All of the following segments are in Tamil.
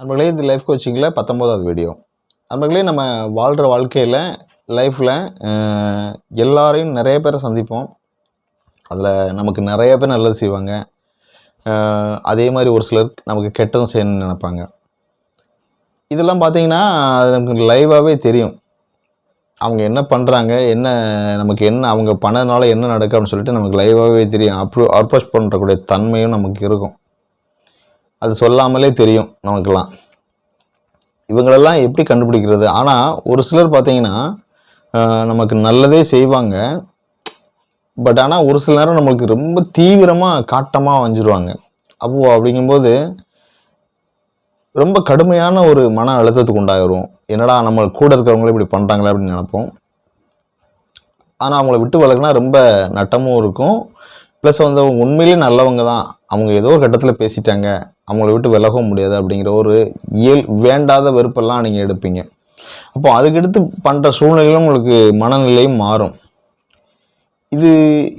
நண்பர்களே இது லைஃப் கோச்சிங்கில் பத்தொம்போதாவது வீடியோ நண்பர்களே நம்ம வாழ்கிற வாழ்க்கையில் லைஃப்பில் எல்லாரையும் நிறைய பேரை சந்திப்போம். அதில் நமக்கு நிறைய பேர் நல்லது செய்வாங்க. அதே மாதிரி ஒரு சிலர் நமக்கு கெட்டதும் செய்யணும்னு நினைப்பாங்க. இதெல்லாம் பார்த்தீங்கன்னா அது நமக்கு லைவாகவே தெரியும். அவங்க என்ன பண்ணுறாங்க என்ன நமக்கு என்ன அவங்க பண்ணதுனால என்ன நடக்கும் அப்படின்னு சொல்லிட்டு நமக்கு லைவாகவே தெரியும். அப்ரோ அப்ரோச் பண்ணுறக்கூடிய தன்மையும் நமக்கு இருக்கும். அது சொல்லாமலே தெரியும் நமக்கெல்லாம். இவங்களெல்லாம் எப்படி கண்டுபிடிக்கிறது? ஆனால் ஒரு சிலர் பார்த்தீங்கன்னா நமக்கு நல்லதே செய்வாங்க. பட் ஆனால் ஒரு சில நேரம் நம்மளுக்கு ரொம்ப தீவிரமாக காட்டமாக வஞ்சிருவாங்க அப்போது அப்படிங்கும்போது ரொம்ப கடுமையான ஒரு மன அழுத்தத்துக்கு உண்டாகிரும் என்னடா நம்ம கூட இருக்கிறவங்களே இப்படி பண்ணுறாங்களே அப்படின்னு நினைப்போம். ஆனால் அவங்கள விட்டு விலகுனா ரொம்ப நட்டமும் இருக்கும். ப்ளஸ் வந்து அவங்க உண்மையிலேயே நல்லவங்க தான். அவங்க ஏதோ ஒரு கட்டத்தில் பேசிட்டாங்க. அவங்கள விட்டு விலகவும் முடியாது அப்படிங்கிற ஒரு இயல் வேண்டாத வெறுப்பெல்லாம் நீங்கள் எடுப்பீங்க. அப்போ அதுக்கடுத்து பண்ணுற சூழ்நிலையிலும் உங்களுக்கு மனநிலையும் மாறும். இது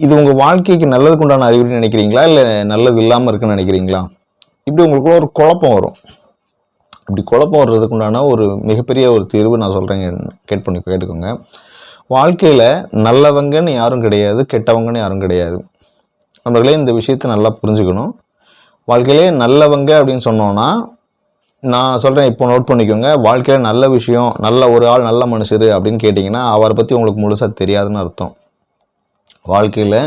இது உங்கள் வாழ்க்கைக்கு நல்லதுக்கு உண்டான அறிகுறி நினைக்கிறீங்களா? இல்லை நல்லது இல்லாமல் இருக்குன்னு நினைக்கிறீங்களா? இப்படி உங்களுக்குள்ள ஒரு குழப்பம் வரும். இப்படி குழப்பம் வர்றதுக்கு உண்டான ஒரு மிகப்பெரிய ஒரு தீர்வு நான் சொல்கிறேங்க கேட் பண்ணி கேட்டுக்கோங்க. வாழ்க்கையில் நல்லவங்கன்னு யாரும் கிடையாது கெட்டவங்கன்னு யாரும் கிடையாது. நம்மளே இந்த விஷயத்தை நல்லா புரிஞ்சுக்கணும். வாழ்க்கையிலே நல்லவங்க அப்படின்னு சொன்னோன்னா நான் சொல்கிறேன் இப்போ நோட் பண்ணிக்கோங்க. வாழ்க்கையில் நல்ல விஷயம் நல்ல ஒரு ஆள் நல்ல மனுஷர் அப்படின்னு கேட்டிங்கன்னா அவரை பற்றி உங்களுக்கு முழுசாக தெரியாதுன்னு அர்த்தம். வாழ்க்கையில்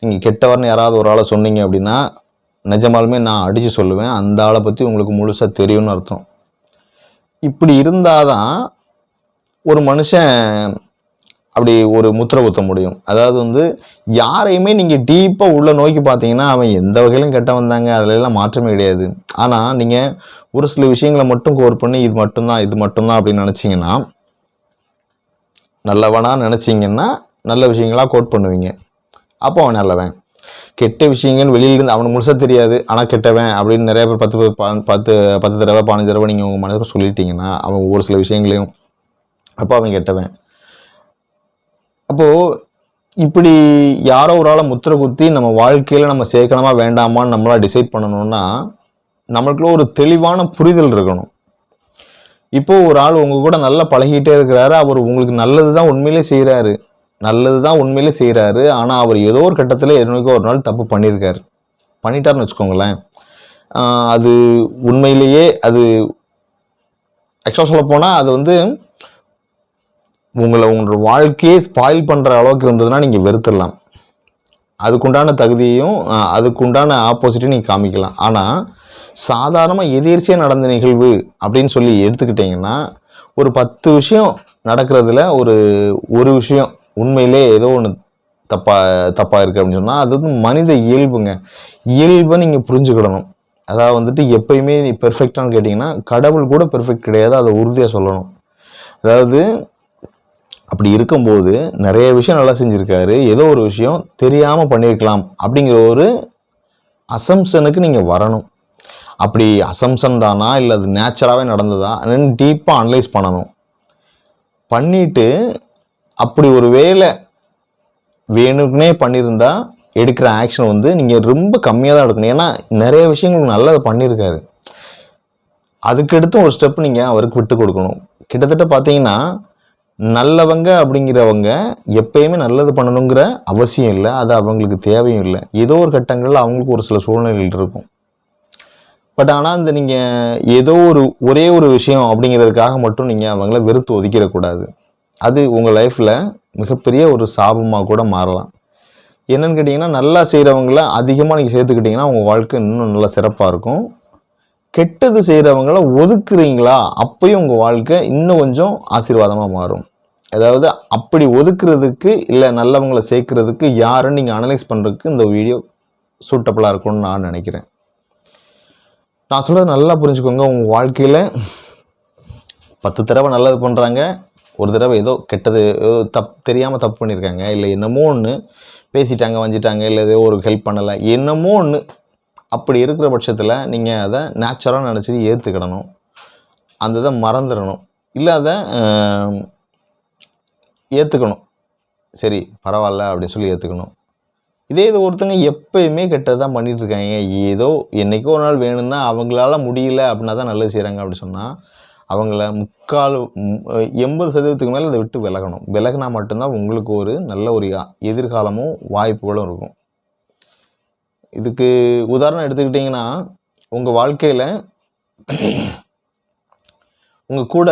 நீங்கள் கெட்டவர்னு யாராவது ஒரு ஆளை சொன்னீங்க அப்படின்னா நிஜமாலுமே நான் அடித்து சொல்லுவேன். அந்த ஆளை பற்றி உங்களுக்கு முழுசாக தெரியும்னு அர்த்தம். இப்படி இருந்தால் தான் ஒரு மனுஷன் அப்படி ஒரு முத்திரை குத்த முடியும். அதாவது வந்து யாரையுமே நீங்கள் டீப்பாக உள்ள நோக்கி பார்த்தீங்கன்னா அவன் எந்த வகையிலும் கெட்ட வந்தாங்க. அதுல எல்லாம் மாற்றமே கிடையாது. ஆனால் நீங்கள் ஒரு சில விஷயங்களை மட்டும் கோர் பண்ணி இது மட்டும்தான் இது மட்டும்தான் அப்படின்னு நினச்சிங்கன்னா நல்லவனா நினச்சிங்கன்னா நல்ல விஷயங்களாக கோட் பண்ணுவீங்க. அப்போ அவன் நல்லவன். கெட்ட விஷயங்கள் வெளியிலேருந்து அவனுக்கு முழுசாக தெரியாது. ஆனால் கெட்டவன் அப்படின்னு நிறைய பேர் பத்து பேர் பத்து பத்து தடவை பதினஞ்சு தடவை நீங்கள் உங்கள் மனதில் சொல்லிட்டீங்கன்னா அவன் ஒரு சில விஷயங்களையும் அப்போ அவன் கெட்டவன். அப்போது இப்படி யாரோ ஒரு ஆளை முத்திரை குத்தி நம்ம வாழ்க்கையில் நம்ம சேர்க்கணுமா வேண்டாமான்னு நம்மளா டிசைட் பண்ணணும்னா நம்மளுக்குள்ள ஒரு தெளிவான புரிதல் இருக்கணும். இப்போ ஒரு ஆள் உங்கள் கூட நல்லா பழகிட்டே இருக்கிறாரு அவர் உங்களுக்கு நல்லது தான் உண்மையிலே செய்கிறாரு நல்லது தான் உண்மையிலே செய்கிறாரு ஆனால் அவர் ஏதோ ஒரு கட்டத்தில் என்னைக்கோ ஒரு நாள் தப்பு பண்ணியிருக்காரு. பண்ணிட்டாருன்னு வச்சுக்கோங்களேன். அது உண்மையிலேயே அது ஆக்சுவலாக சொல்ல போனால் அது வந்து உங்களை உங்களோட வாழ்க்கையே ஸ்பாயில் பண்ணுற அளவுக்கு இருந்ததுன்னா நீங்கள் வெறுத்துடலாம். அதுக்குண்டான தகுதியையும் அதுக்குண்டான ஆப்போசிட்டையும் நீங்கள் காமிக்கலாம். ஆனால் சாதாரணமாக எதிர்ச்சியாக நடந்த நிகழ்வு அப்படின்னு சொல்லி எடுத்துக்கிட்டிங்கன்னா ஒரு பத்து விஷயம் நடக்கிறதுல ஒரு ஒரு விஷயம் உண்மையிலே ஏதோ ஒன்று தப்பாக தப்பாக இருக்குது அப்படின்னு சொன்னால் அது வந்து மனித இயல்புங்க. இயல்பை நீங்கள் புரிஞ்சுக்கிடணும். அதாவது வந்துட்டு எப்பயுமே நீ பெர்ஃபெக்டானு கேட்டிங்கன்னா கடவுள் கூட பெர்ஃபெக்ட் கிடையாது அதை உறுதியாக சொல்லணும். அதாவது அப்படி இருக்கும்போது நிறைய விஷயம் நல்லா செஞ்சுருக்காரு. ஏதோ ஒரு விஷயம் தெரியாமல் பண்ணியிருக்கலாம் அப்படிங்கிற ஒரு அசம்ஷனுக்கு நீங்கள் வரணும். அப்படி அசம்ஷன் தானா? இல்லை அது நேச்சராகவே நடந்ததா? டீப்பாக அனலைஸ் பண்ணணும். பண்ணிட்டு அப்படி ஒரு வேலை வேணும்னே பண்ணியிருந்தா எடுக்கிற ஆக்ஷன் வந்து நீங்கள் ரொம்ப கம்மியாக தான் எடுக்கணும். ஏன்னா நிறைய விஷயங்களுக்கு நல்லதை பண்ணியிருக்காரு அதுக்கடுத்து ஒரு ஸ்டெப் நீங்கள் அவருக்கு விட்டு கொடுக்கணும். கிட்டத்தட்ட பார்த்தீங்கன்னா நல்லவங்க அப்படிங்கிறவங்க எப்பயுமே நல்லது பண்ணணுங்கிற அவசியம் இல்லை. அது அவங்களுக்கு தேவையும் இல்லை. ஏதோ ஒரு கட்டங்களில் அவங்களுக்கு ஒரு சில சூழ்நிலைகள் இருக்கும். பட் ஆனால் இந்த நீங்கள் ஏதோ ஒரு ஒரே ஒரு விஷயம் அப்படிங்கிறதுக்காக மட்டும் நீங்கள் அவங்கள வெறுத்து ஒதுக்கிடக்கூடாது. அது உங்கள் லைஃப்பில் மிகப்பெரிய ஒரு சாபமாக கூட மாறலாம். என்னென்னு கேட்டிங்கன்னா நல்லா செய்கிறவங்கள அதிகமாக நீங்கள் சேர்த்துக்கிட்டிங்கன்னா உங்கள் வாழ்க்கை இன்னும் நல்லா சிறப்பாக இருக்கும். கெட்டது செய்கிறவங்கள ஒதுக்குறீங்களா? அப்பயும் உங்கள் வாழ்க்கை இன்னும் கொஞ்சம் ஆசீர்வாதமாக மாறும். அதாவது அப்படி ஒதுக்குறதுக்கு இல்லை நல்லவங்களை சேர்க்குறதுக்கு யாருன்னு நீங்கள் அனலைஸ் பண்ணுறதுக்கு இந்த வீடியோ சூட்டபுளாக இருக்கும்னு நான் நினைக்கிறேன். நான் சொல்கிறது நல்லா புரிஞ்சுக்கோங்க. உங்கள் வாழ்க்கையில் பத்து தடவை நல்லது பண்ணுறாங்க ஒரு தடவை ஏதோ கெட்டது ஏதோ தப் தெரியாமல் தப்பு பண்ணியிருக்காங்க இல்லை என்னமோ ஒன்று பேசிட்டாங்க வஞ்சிட்டாங்க இல்லை ஏதோ ஒரு ஹெல்ப் பண்ணலை. என்னமோ ஒன்று அப்படி இருக்கிற பட்சத்தில் நீங்கள் அதை நேச்சுரலாக நினச்சி ஏற்றுக்கிடணும் அந்த இதை மறந்துடணும். இல்லை அதை ஏற்றுக்கணும் சரி பரவாயில்ல அப்படின்னு சொல்லி ஏற்றுக்கணும் இதே இது ஒருத்தங்க எப்பயுமே கெட்டது தான் பண்ணிகிட்ருக்காங்க ஏதோ என்னைக்கோ ஒரு நாள் வேணும்னா அவங்களால முடியல அப்படின்னா தான் நல்லது செய்கிறாங்க அப்படின்னு சொன்னால் அவங்கள முக்கால் எண்பது சதவீதத்துக்கு மேலே அதை விட்டு விலகணும். விலகினா மட்டும்தான் உங்களுக்கு ஒரு நல்ல ஒரு எதிர்காலமும் வாய்ப்புகளும் இருக்கும். இதுக்கு உதாரணம் எடுத்துக்கிட்டிங்கன்னா உங்கள் வாழ்க்கையில் உங்கள் கூட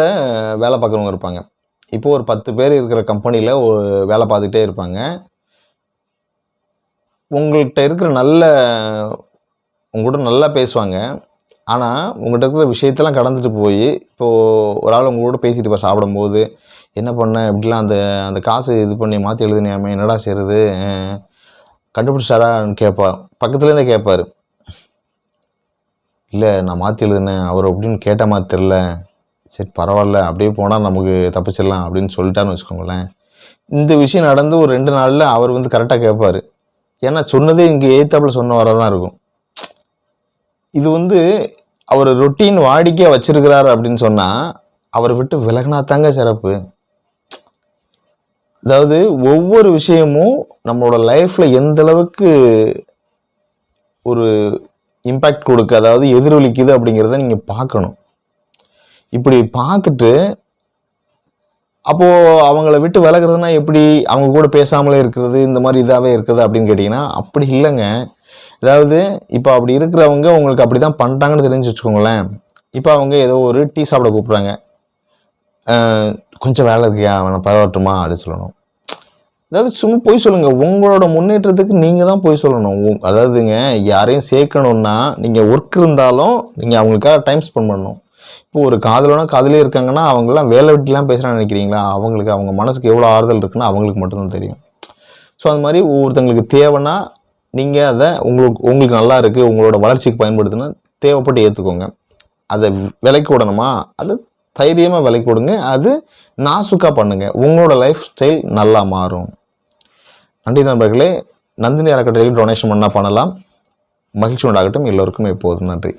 வேலை பார்க்குறவங்க இருப்பாங்க. இப்போ ஒரு பத்து பேர் இருக்கிற கம்பெனியில் ஒரு வேலை பார்த்துக்கிட்டே இருப்பாங்க. உங்கள்கிட்ட இருக்கிற நல்ல உங்கள்கிட்ட நல்லா பேசுவாங்க. ஆனால் உங்கள்கிட்ட இருக்கிற விஷயத்தெல்லாம் கடந்துட்டு போய் இப்போது ஒரு ஆள் உங்க கூட பேசிட்டு இப்போ சாப்பிடும்போது என்ன பண்ண? இப்படிலாம் அந்த அந்த காசு இது பண்ணி மாற்றி எழுதுனியாமே என்னடா செய்கிறது கண்டுபிடிச்சாரான்னு கேட்பா. பக்கத்துலேருந்தே கேட்பார். இல்லை நான் மாற்றி எழுதுனேன். அவர் அப்படின்னு கேட்ட மாதிரி தெரில சரி பரவாயில்ல அப்படியே போனால் நமக்கு தப்பிச்சிடலாம் அப்படின்னு சொல்லிட்டான்னு வச்சுக்கோங்களேன். இந்த விஷயம் நடந்து ஒரு ரெண்டு நாளில் அவர் வந்து கரெக்டாக கேட்பாரு ஏன்னா சொன்னதே இங்கே ஏத்தாப்பில் சொன்ன வர தான் இருக்கும். இது வந்து அவர் ரொட்டீன் வாடிக்கையாக வச்சிருக்கிறாரு அப்படின்னு சொன்னால் அவரை விட்டு விலகினா தாங்க சிறப்பு. அதாவது ஒவ்வொரு விஷயமும் நம்மளோட லைஃப்பில் எந்த அளவுக்கு ஒரு இம்பேக்ட் கொடுக்கு அதாவது எதிரொலிக்குது அப்படிங்கிறத நீங்கள் பார்க்கணும். இப்படி பார்த்துட்டு அப்போது அவங்கள விட்டு விலகுறதுனா எப்படி? அவங்க கூட பேசாமலே இருக்கிறது இந்த மாதிரி இதாகவே இருக்கிறது அப்படின்னு கேட்டிங்கன்னா அப்படி இல்லைங்க. அதாவது இப்போ அப்படி இருக்கிறவங்க உங்களுக்கு அப்படி தான் பண்ணிட்டாங்கன்னு தெரிஞ்சு வச்சுக்கோங்களேன். இப்போ அவங்க ஏதோ ஒரு டீ சாப்பிட கூப்பிட்றாங்க. கொஞ்சம் வேலை இருக்கியா? அவனை பரவாட்டுமா? அப்படின்னு சொல்லணும். அதாவது சும்மா போய் சொல்லுங்கள் உங்களோட முன்னேற்றத்துக்கு நீங்கள் தான் போய் சொல்லணும். உ- அதாவதுங்க யாரையும் சேர்க்கணுன்னா நீங்கள் ஒர்க் இருந்தாலும் நீங்கள் அவங்களுக்காக டைம் ஸ்பெண்ட் பண்ணணும். இப்போ ஒரு காதலனா காதலே இருக்காங்கன்னா அவங்கெல்லாம் வேலை விட்டுலாம் பேசுகிறான்னு நினைக்கிறீங்களா? அவங்களுக்கு அவங்க மனசுக்கு எவ்வளோ ஆறுதல் இருக்குன்னு அவங்களுக்கு மட்டும்தான் தெரியும். ஸோ அது மாதிரி ஒவ்வொருத்தங்களுக்கு தேவைன்னா நீங்கள் அதை உங்களுக்கு உங்களுக்கு நல்லா இருக்குது உங்களோட வளர்ச்சிக்கு பயன்படுத்தினா தேவைப்பட்டு ஏற்றுக்கோங்க அதை விலைக்கு விடணுமா? அது தைரியமாக விலைக்கு விடுங்க. அது நாசுக்காக பண்ணுங்கள் உங்களோட லைஃப் ஸ்டைல் நல்லா மாறும். நன்றி நண்பர்களே. நந்தினி அறக்கட்டளையில் டொனேஷன் பண்ணால் பண்ணலாம். மகிழ்ச்சி உண்டாகட்டும். எல்லோருக்கும் எப்போதும் நன்றி.